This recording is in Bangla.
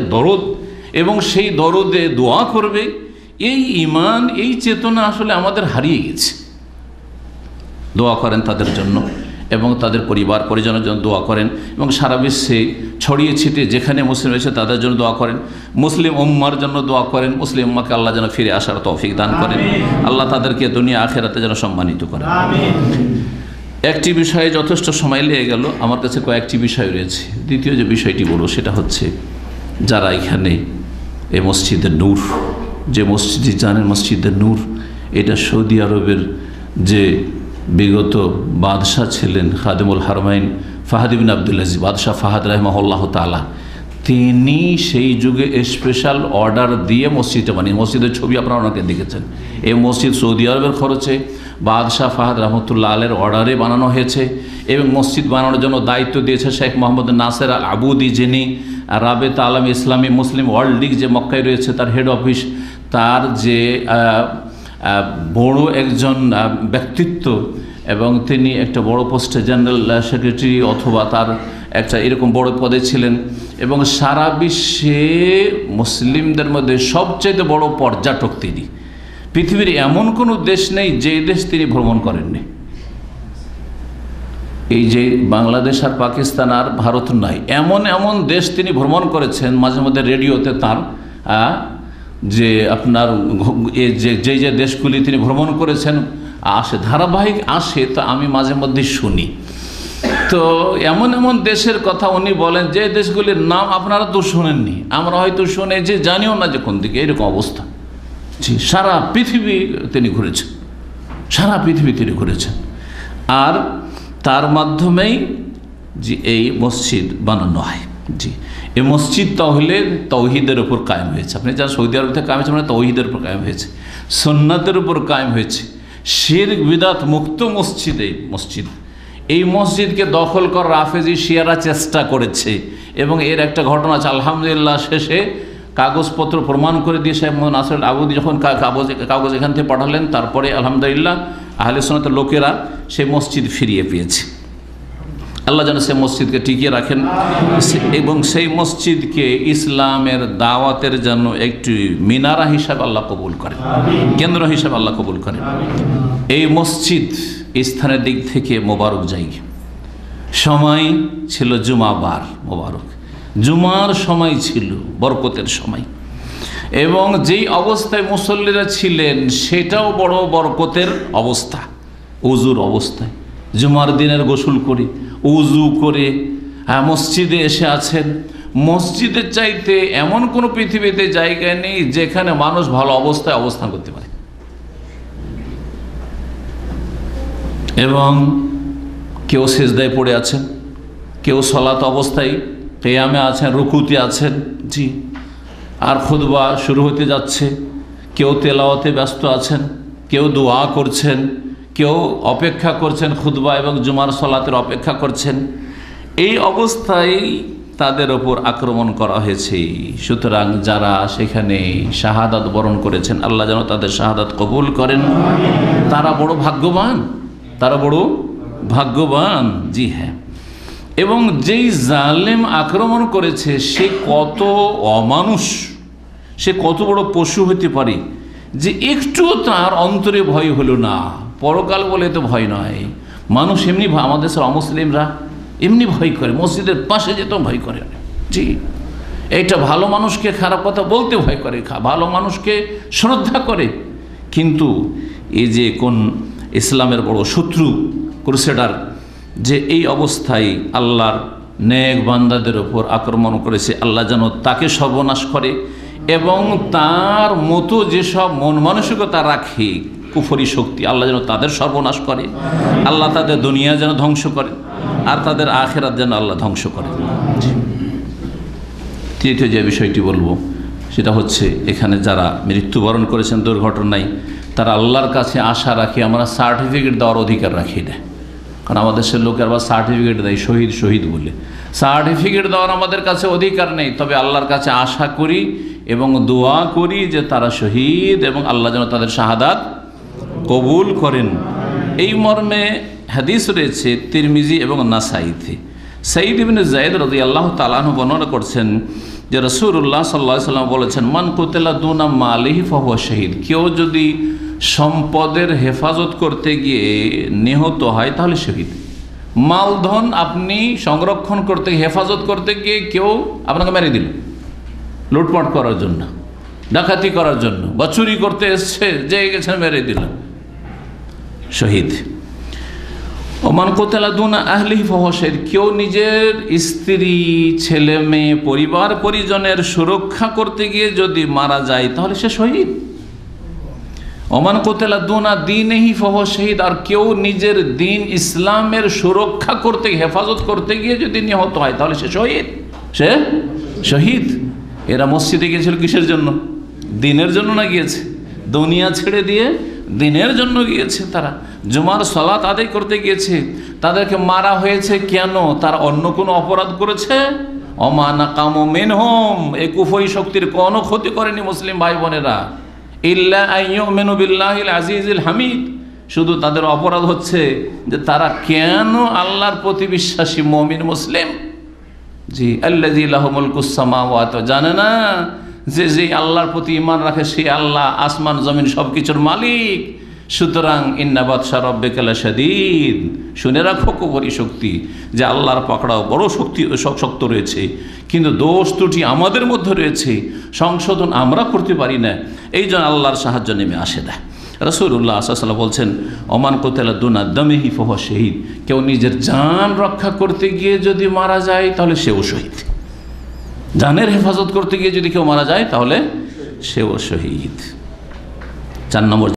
দরদ এবং সেই দরদে দোয়া করবে এই ইমান এই চেতনা আসলে আমাদের হারিয়ে গেছে। দোয়া করেন তাদের জন্য এবং তাদের পরিবার পরিজনের জন্য দোয়া করেন এবং সারা বিশ্বে ছড়িয়ে ছিটিয়ে যেখানে মুসলিম রয়েছে তাদের জন্য দোয়া করেন। মুসলিম উম্মার জন্য দোয়া করেন মুসলিম উম্মাকে আল্লাহ যেন ফিরে আসার তৌফিক দান করেন। আল্লাহ তাদেরকে দুনিয়া আখেরাতে যেন সম্মানিত করেন। একটি বিষয়ে যথেষ্ট সময় লেগে গেল আমার কাছে কয়েকটি বিষয় রয়েছে। দ্বিতীয় যে বিষয়টি বলব সেটা হচ্ছে যারা এখানে এই মসজিদে নূর, যে মসজিদে জানেন মসজিদে নূর, এটা সৌদি আরবের যে বিগত বাদশাহ ছিলেন খাদিমুল হারমাইন ফাহাদিবিন আবদুল্লাজি বাদশাহ ফাহাদ রহমাল্লাহ তালা তিনি সেই যুগে স্পেশাল অর্ডার দিয়ে মসজিদে বানিয়ে, মসজিদের ছবি আপনারা অনেকে দেখেছেন। এই মসজিদ সৌদি আরবের খরচে, বাদশাহ ফাহাদ রহমতুল্লাহ আলের অর্ডারে বানানো হয়েছে এবং মসজিদ বানানোর জন্য দায়িত্ব দিয়েছে শেখ মোহাম্মদ নাসের আল আবুদি যিনি রাবেত আলম ইসলামী মুসলিম ওয়ার্ল্ড লিগ যে মক্কায় রয়েছে, তার হেড অফিস তার যে বড় একজন ব্যক্তিত্ব এবং তিনি একটা বড় পোস্টে জেনারেল সেক্রেটারি অথবা তার একটা এরকম বড় পদে ছিলেন এবং সারা বিশ্বে মুসলিমদের মধ্যে সবচেয়ে বড় পর্যটক তিনি। পৃথিবীর এমন কোনো দেশ নেই যে দেশ তিনি ভ্রমণ করেননি। এই যে বাংলাদেশ আর পাকিস্তান আর ভারত নাই, এমন এমন দেশ তিনি ভ্রমণ করেছেন, মাঝে মধ্যে রেডিওতে তার যে আপনার যে যে যে দেশগুলি তিনি ভ্রমণ করেছেন, আসে, ধারাবাহিক আসে, তো আমি মাঝে মধ্যে শুনি। তো এমন এমন দেশের কথা উনি বলেন, যে দেশগুলির নাম আপনারা তো শোনেননি। আমরা হয়তো শুনে যে জানিও না যে কোন দিকে, এরকম অবস্থা। জি, সারা পৃথিবী তিনি ঘুরেছেন। সারা পৃথিবী তিনি ঘুরেছেন। আর তার মাধ্যমেই যে এই মসজিদ বানানো হয়। জি এই মসজিদ তাহলে তৌহিদের উপর কায়েম হয়েছে। আপনি যা সৌদি আরব থেকে কায়েম হয়েছে মানে তৌহিদের উপর কায়েম হয়েছে। সন্ন্যতের উপর কায়েম হয়েছে। শির বিদাত, মুক্ত মসজিদ এই মসজিদ। এই মসজিদকে দখল করার রাফেজি শিয়ারা চেষ্টা করেছে এবং এর একটা ঘটনা আছে, আলহামদুলিল্লাহ শেষে কাগজপত্র প্রমাণ করে দিয়ে সাহেব মোহাম্মদ নাসর আবুদি যখন কাগজ কাগজ এখান থেকে পাঠালেন, তারপরে আলহামদুলিল্লাহ আহলে সোনাতের লোকেরা সেই মসজিদ ফিরিয়ে পেয়েছে। আল্লাহ যেন সে মসজিদকে টিকিয়ে রাখেন এবং সেই মসজিদকে ইসলামের দাওয়াতের জন্য একটি মিনারা হিসাবে আল্লাহ কবুল করেন, কেন্দ্র হিসাবে আল্লাহ কবুল করেন। এই মসজিদ স্থানের দিক থেকে মোবারক জায়গা সময় ছিল জুমাবার মোবারক। জুমার সময় ছিল বরকতের সময়। এবং যেই অবস্থায় মুসল্লিরা ছিলেন, সেটাও বড় বরকতের অবস্থা, উজুর অবস্থায়। জুমার দিনের গোসল করে, উজু করে হ্যাঁ মসজিদে এসে আছেন। মসজিদের চাইতে এমন কোনো পৃথিবীতে জায়গা নেই যেখানে মানুষ ভালো অবস্থায় অবস্থান করতে পারে। এবং কেউ শেষদায় পড়ে আছেন, কেউ সলাত অবস্থায় কেয়ামে আছেন, রুকুতে আছেন, জি, আর খুদবা শুরু হতে যাচ্ছে, কেউ তেলাওয়াতে ব্যস্ত আছেন, কেউ দোয়া করছেন, কেউ অপেক্ষা করছেন খুদবা এবং জুমার সলাতের অপেক্ষা করছেন, এই অবস্থায় তাদের ওপর আক্রমণ করা হয়েছে। সুতরাং যারা সেখানে শাহাদাত বরণ করেছেন, আল্লাহ যেন তাদের শাহাদাত কবুল করেন। তারা বড় ভাগ্যবান। তারা বড় ভাগ্যবান জি হ্যাঁ। এবং যেই জালেম আক্রমণ করেছে, সে কত অমানুষ, সে কত বড় পশু হতে পারে যে একটুও তার অন্তরে ভয় হলো না। পরকাল বলে তো ভয় নয়। মানুষ এমনি আমাদের সব অমুসলিমরা এমনি ভয় করে, মসজিদের পাশে যেতেও ভয় করে। জি, এইটা ভালো মানুষকে খারাপ কথা বলতে ভয় করে ভালো মানুষকে শ্রদ্ধা করে। কিন্তু এই যে কোন ইসলামের বড় শত্রু ক্রুসেডার, যে এই অবস্থায় আল্লাহর নেক বান্দাদের ওপর আক্রমণ করেছে, আল্লাহ যেন তাকে সর্বনাশ করে এবং তার মতো যেসব মন মানসিকতা রাখে কুফরি শক্তি, আল্লাহ যেন তাদের সর্বনাশ করে, আল্লাহ তাদের দুনিয়া যেন ধ্বংস করে, আর তাদের আখেরাত যেন আল্লাহ ধ্বংস করে। তৃতীয় যে বিষয়টি বলব, সেটা হচ্ছে এখানে যারা মৃত্যুবরণ করেছেন দুর্ঘটনায় তারা আল্লাহর কাছে আশা রাখি, আমরা সার্টিফিকেট দেওয়ার অধিকার রাখি না। কারণ আমাদের দেশের লোকের আবার সার্টিফিকেট দেয়, শহীদ শহীদ বলে। সার্টিফিকেট দেওয়ার আমাদের কাছে অধিকার নেই, তবে আল্লাহর কাছে আশা করি এবং দোয়া করি যে তারা শহীদ এবং আল্লাহ যেন তাদের শাহাদাত কবুল করেন। এই মর্মে হাদিস রয়েছে, তিরমিজি এবং নাসাইতে। সাইদ ইবিন জায়দ রদি আল্লাহ তালাহ বর্ণনা করছেন যে রসুল্লাহ সাল্লাহ সাল্লাম বলেছেন, মান কোতেলা দুনা মালিহি ফাহুয়া শহীদ। কেউ যদি সম্পদের হেফাজত করতে গিয়ে নিহত হয়, তাহলে শহীদ। মালধন আপনি সংরক্ষণ করতে, হেফাজত করতে গিয়ে কেউ আপনাকে মেরে দিল। লুটপাট করার জন্য, ডাকাতি করার জন্য, বা চুরি করতে এসছে, যে গেছেন মেরে দিল। শহীদ। ওমান কোতেলা দুনা আহলি ফহসের কেউ নিজের স্ত্রী, ছেলে, মেয়ে, পরিবার, পরিজনের সুরক্ষা করতে গিয়ে যদি মারা যায়, তাহলে সে শহীদ। ওমান কোতেলা দুনা দিনেহি ফহ শহীদ, আর কেউ নিজের দিন ইসলামের সুরক্ষা করতে, হেফাজত করতে গিয়ে যদি নিহত হয়, তাহলে সে শহীদ। সে শহীদ। এরা মসজিদে গিয়েছিল কিসের জন্য? দিনের জন্য না গিয়েছে? দুনিয়া ছেড়ে দিয়ে দিনের জন্য গিয়েছে তারা। জুমার সলাত আদায় করতে গিয়েছে। তাদেরকে মারা হয়েছে কেন? তারা অন্য কোনো অপরাধ করেছে? অমানা কামো মেন হোম এ শক্তির কোনো ক্ষতি করেনি মুসলিম ভাই বোনেরা আজিজুল হামিদ। শুধু তাদের অপরাধ হচ্ছে যে তারা কেন আল্লাহর প্রতি বিশ্বাসী মমিন মুসলিম? জি আল্লাহ জানে না যে যে আল্লাহর প্রতি ইমান রাখে সেই আল্লাহ আসমান, জমিন সবকিছুর মালিক। সুতরাং ইন্নাবাদ সারব্বেকালা সাদিদ শুনে রাখো কুবরি শক্তি, যে আল্লাহর পাকড়াও বড় শক্তি, শক্ত রয়েছে। কিন্তু দোষ ত্রুটি আমাদের মধ্যে রয়েছে, সংশোধন আমরা করতে পারি না। এই জন্য আল্লাহর সাহায্য নেমে আসে না। রসুল্লাহ আসাল্লাহ বলছেন অমান কোতেলা দুনা দমেহি ফহ শহীদ। কেউ নিজের জান রক্ষা করতে গিয়ে যদি মারা যায়, তাহলে সেও শহীদ। জানের হেফাজত করতে গিয়ে যদি কেউ মারা যায়, তাহলে সেও শহীদ। চার নম্বর